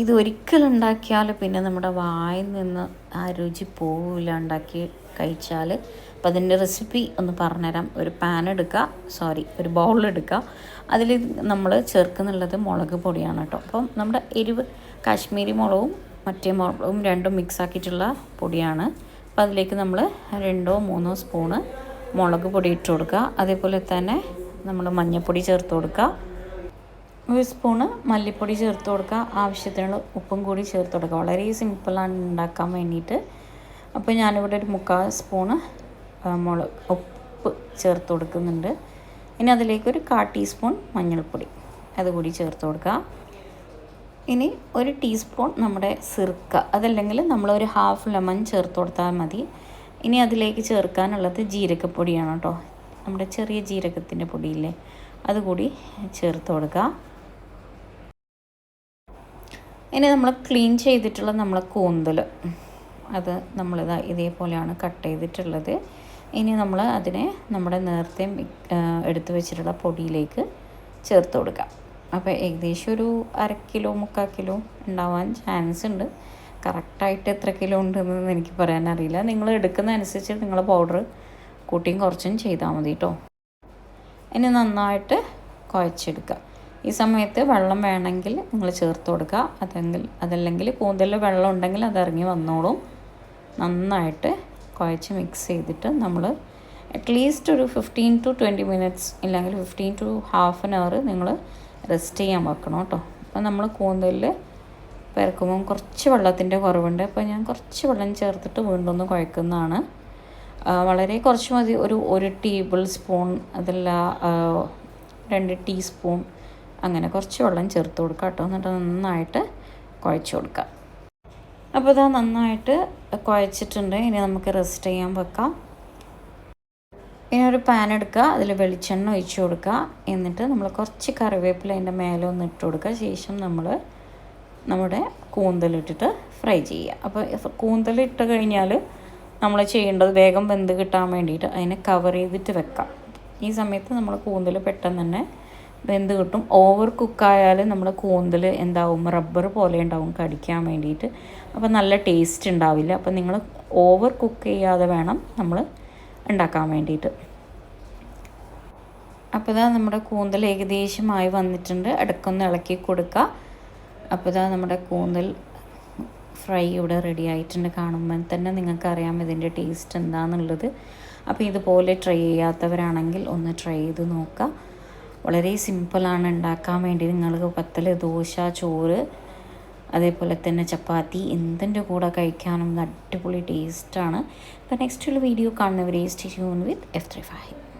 ഇത് ഉണ്ടാക്കിയാൽ പിന്നെ നമ്മുടെ വായിൽ നിന്ന് ആ രുചി പോവില്ല ഉണ്ടാക്കി കഴിച്ചാൽ അപ്പം അതിന്റെ റെസിപ്പി ഒന്ന് പറഞ്ഞുതരാം. ഒരു പാൻ എടുക്കുക സോറി ഒരു ബൗൾ എടുക്കുക. അതിൽ നമ്മൾ ചേർക്കുന്നുള്ളത് മുളക് പൊടിയാണ് കേട്ടോ. അപ്പം നമ്മുടെ എരിവ് കാശ്മീരി മുളകും മറ്റേ മുളകും രണ്ടും മിക്സ് ആക്കിയിട്ടുള്ള പൊടിയാണ്. അപ്പോൾ അതിലേക്ക് നമ്മൾ രണ്ടോ മൂന്നോ സ്പൂണ് മുളക് പൊടി ഇട്ട് കൊടുക്കുക. അതേപോലെ തന്നെ നമ്മൾ മഞ്ഞൾപ്പൊടി ചേർത്ത് കൊടുക്കുക. ഒരു സ്പൂണ് മല്ലിപ്പൊടി ചേർത്ത് കൊടുക്കുക. ആവശ്യത്തിനുള്ള ഉപ്പും കൂടി ചേർത്ത് കൊടുക്കുക. വളരെ സിമ്പിളാണ് ഉണ്ടാക്കാൻ വേണ്ടിയിട്ട്. അപ്പോൾ ഞാനിവിടെ ഒരു മുക്കാൽ സ്പൂണ് മുളക് ഉപ്പ് ചേർത്ത് കൊടുക്കുന്നുണ്ട്. ഇനി അതിലേക്ക് ഒരു കാ ടീസ്പൂൺ മഞ്ഞൾപ്പൊടി അതുകൂടി ചേർത്ത് കൊടുക്കുക. ഇനി ഒരു ടീസ്പൂൺ നമ്മുടെ സിർക്ക അതല്ലെങ്കിൽ നമ്മളൊരു ഹാഫ് ലെമൺ ചേർത്ത് കൊടുത്താൽ മതി. ഇനി അതിലേക്ക് ചേർക്കാനുള്ളത് ജീരകപ്പൊടിയാണ് കേട്ടോ. നമ്മുടെ ചെറിയ ജീരകത്തിന്റെ പൊടിയില്ലേ അതുകൂടി ചേർത്ത് കൊടുക്കുക. ഇനി നമ്മൾ ക്ലീൻ ചെയ്തിട്ടുള്ള നമ്മളെ കൂന്തൽ. അത് നമ്മളിതാ ഇതേപോലെയാണ് കട്ട് ചെയ്തിട്ടുള്ളത്. ഇനി നമ്മൾ അതിനെ നമ്മുടെ നേരത്തെ എടുത്തു വെച്ചിട്ടുള്ള പൊടിയിലേക്ക് ചേർത്ത് കൊടുക്കാം. അപ്പോൾ ഏകദേശം ഒരു അര കിലോ മുക്കാൽ കിലോ ഉണ്ടാവാൻ ചാൻസ് ഉണ്ട്. കറക്റ്റായിട്ട് എത്ര കിലോ ഉണ്ടെന്ന് എനിക്ക് പറയാൻ അറിയില്ല. നിങ്ങൾ എടുക്കുന്ന അനുസരിച്ച് നിങ്ങൾ പൗഡർ കൂട്ടിയും കുറച്ചും ചെയ്താൽ മതി കേട്ടോ ഇനി നന്നായിട്ട് കുഴച്ചെടുക്കുക ഈ സമയത്ത് വെള്ളം വേണമെങ്കിൽ നിങ്ങൾ ചേർത്ത് കൊടുക്കുക. അതെങ്കിൽ അതല്ലെങ്കിൽ കൂന്തലിൽ വെള്ളം ഉണ്ടെങ്കിൽ അത് ഇറങ്ങി വന്നോളും. നന്നായിട്ട് കുഴച്ച് മിക്സ് ചെയ്തിട്ട് നമ്മൾ അറ്റ്ലീസ്റ്റ് ഒരു ഫിഫ്റ്റീൻ ടു ട്വന്റി മിനിറ്റ്സ് ഇല്ലെങ്കിൽ fifteen to half an hour നിങ്ങൾ റെസ്റ്റ് ചെയ്യാൻ വെക്കണം കേട്ടോ. അപ്പോൾ നമ്മൾ കൂന്തലിൽ പെരക്കുമ്പം കുറച്ച് വെള്ളത്തിന്റെ കുറവുണ്ട്. അപ്പോൾ ഞാൻ കുറച്ച് വെള്ളം ചേർത്തിട്ട് വീണ്ടും ഒന്ന് കുഴക്കുന്നതാണ്. വളരെ കുറച്ച് മതി. ഒരു ഒരു ടേബിൾ സ്പൂൺ അതല്ല രണ്ട് ടീസ്പൂൺ അങ്ങനെ കുറച്ച് വെള്ളം ചേർത്ത് കൊടുക്കുക കേട്ടോ. എന്നിട്ട് നന്നായിട്ട് കുഴച്ച് കൊടുക്കുക അപ്പോൾ ഇതാ നന്നായിട്ട് കുഴച്ചിട്ടുണ്ട്. ഇനി നമുക്ക് റെസ്റ്റ് ചെയ്യാൻ വെക്കാം. ഇനി ഒരു പാൻ എടുക്കുക. അതിൽ വെളിച്ചെണ്ണ ഒഴിച്ചു കൊടുക്കുക. എന്നിട്ട് നമ്മൾ കുറച്ച് കറിവേപ്പില അതിന്റെ മേലെ ഒന്ന് ഇട്ട് കൊടുക്കുക. ശേഷം നമ്മൾ നമ്മുടെ കൂന്തലിട്ടിട്ട് ഫ്രൈ ചെയ്യുക. അപ്പോൾ കൂന്തലിട്ട് കഴിഞ്ഞാൽ നമ്മൾ ചെയ്യേണ്ടത് വേഗം വെന്ത് കിട്ടാൻ വേണ്ടിയിട്ട് അതിനെ കവർ ചെയ്തിട്ട് വെക്കാം. ഈ സമയത്ത് നമ്മൾ കൂന്തൽ പെട്ടെന്ന് തന്നെ വെന്ത് കിട്ടും. ഓവർ കുക്കായാൽ നമ്മുടെ കൂന്തൽ എന്താവും? റബ്ബർ പോലെ ഉണ്ടാവും കടിക്കാൻ വേണ്ടിയിട്ട്. അപ്പോൾ നല്ല ടേസ്റ്റ് ഉണ്ടാവില്ല. അപ്പോൾ നിങ്ങൾ ഓവർ കുക്ക് ചെയ്യാതെ വേണം നമ്മൾ ഉണ്ടാക്കാൻ വേണ്ടിയിട്ട്. അപ്പോൾ ഇതാ നമ്മുടെ കൂന്തൽ ഏകദേശമായി വന്നിട്ടുണ്ട്. ഇടയ്ക്കൊന്ന് ഇളക്കി കൊടുക്കുക അപ്പോൾ ഇതാ നമ്മുടെ കൂന്തൽ ഫ്രൈ ഇവിടെ റെഡി ആയിട്ടുണ്ട്. കാണുമ്പോൾ തന്നെ നിങ്ങൾക്കറിയാം ഇതിന്റെ ടേസ്റ്റ് എന്താണെന്നുള്ളത് അപ്പോൾ ഇതുപോലെ ട്രൈ ചെയ്യാത്തവരാണെങ്കിൽ ഒന്ന് ട്രൈ ചെയ്ത് നോക്കുക വളരെ സിമ്പിളാണ് ഉണ്ടാക്കാൻ വേണ്ടി നിങ്ങൾക്ക് പത്തൽ ദോശ ചോറ് അതേപോലെ തന്നെ ചപ്പാത്തി എന്തിന്റെ കൂടെ കഴിക്കാനും അടിപൊളി ടേസ്റ്റാണ് അപ്പോൾ നെക്സ്റ്റ് ഉള്ള വീഡിയോ കാണുന്നവരെ stay tune with F three five